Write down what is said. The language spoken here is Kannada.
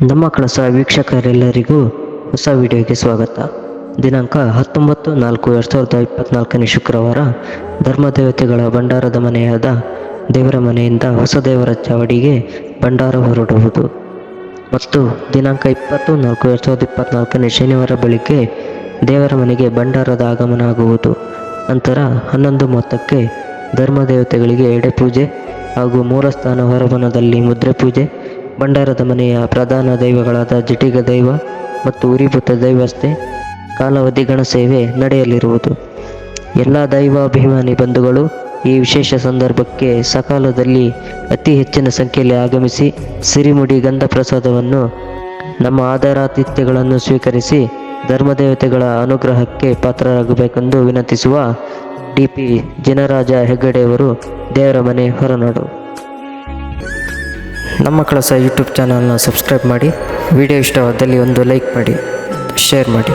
ನಮ್ಮ ಕಳಸ ವೀಕ್ಷಕರೆಲ್ಲರಿಗೂ ಹೊಸ ವಿಡಿಯೋಗೆ ಸ್ವಾಗತ. ದಿನಾಂಕ ಹತ್ತೊಂಬತ್ತು ನಾಲ್ಕು ಎರಡು ಸಾವಿರದ ಇಪ್ಪತ್ನಾಲ್ಕನೇ ಶುಕ್ರವಾರ, ಧರ್ಮದೇವತೆಗಳ ಭಂಡಾರದ ಮನೆಯಾದ ದೇವರ ಮನೆಯಿಂದ ಹೊಸ ದೇವರ ಚಾವಡಿಗೆ ಭಂಡಾರ ಹೊರಡುವುದು. ಮತ್ತು ದಿನಾಂಕ ಇಪ್ಪತ್ತು ನಾಲ್ಕು ಎರಡು ಸಾವಿರದ ಇಪ್ಪತ್ನಾಲ್ಕನೇ ಶನಿವಾರ ಬೆಳಿಗ್ಗೆ ದೇವರ ಮನೆಗೆ ಭಂಡಾರದ ಆಗಮನ ಆಗುವುದು. ನಂತರ ಹನ್ನೊಂದು ಮೂವತ್ತಕ್ಕೆ ಧರ್ಮದೇವತೆಗಳಿಗೆ ಎಡೆ ಪೂಜೆ ಹಾಗೂ ಮೂಲಸ್ಥಾನ ಹೊರವನದಲ್ಲಿ ಮುದ್ರೆ ಪೂಜೆ ಭಂಡಾರದ ಮನೆಯ ಪ್ರಧಾನ ದೈವಗಳಾದ ಜಟಿಗ ದೈವ ಮತ್ತು ಉರಿಭೂತ ದೈವಸ್ಥೆ, ಕಾಲಾವಧಿ ಗಣಸೇವೆ ನಡೆಯಲಿರುವುದು. ಎಲ್ಲ ದೈವಾಭಿಮಾನಿ ಬಂಧುಗಳು ಈ ವಿಶೇಷ ಸಂದರ್ಭಕ್ಕೆ ಸಕಾಲದಲ್ಲಿ ಅತಿ ಹೆಚ್ಚಿನ ಸಂಖ್ಯೆಯಲ್ಲಿ ಆಗಮಿಸಿ ಸಿರಿಮುಡಿ ಗಂಧ ಪ್ರಸಾದವನ್ನು ನಮ್ಮ ಆಧಾರಾತಿಥ್ಯಗಳನ್ನು ಸ್ವೀಕರಿಸಿ ಧರ್ಮದೇವತೆಗಳ ಅನುಗ್ರಹಕ್ಕೆ ಪಾತ್ರರಾಗಬೇಕೆಂದು ವಿನಂತಿಸುವ ಡಿ ಪಿ ಜಿನರಾಜ ಹೆಗ್ಗಡೆಯವರು ದೇವರ ಮನೆ ಹೊರನಾಡು. ನಮ್ಮ ಕಳಸ ಯೂಟ್ಯೂಬ್ ಚಾನಲ್ನ ಸಬ್ಸ್ಕ್ರೈಬ್ ಮಾಡಿ. ವಿಡಿಯೋ ಇಷ್ಟವಾದಲ್ಲಿ ಒಂದು ಲೈಕ್ ಮಾಡಿ ಶೇರ್ ಮಾಡಿ.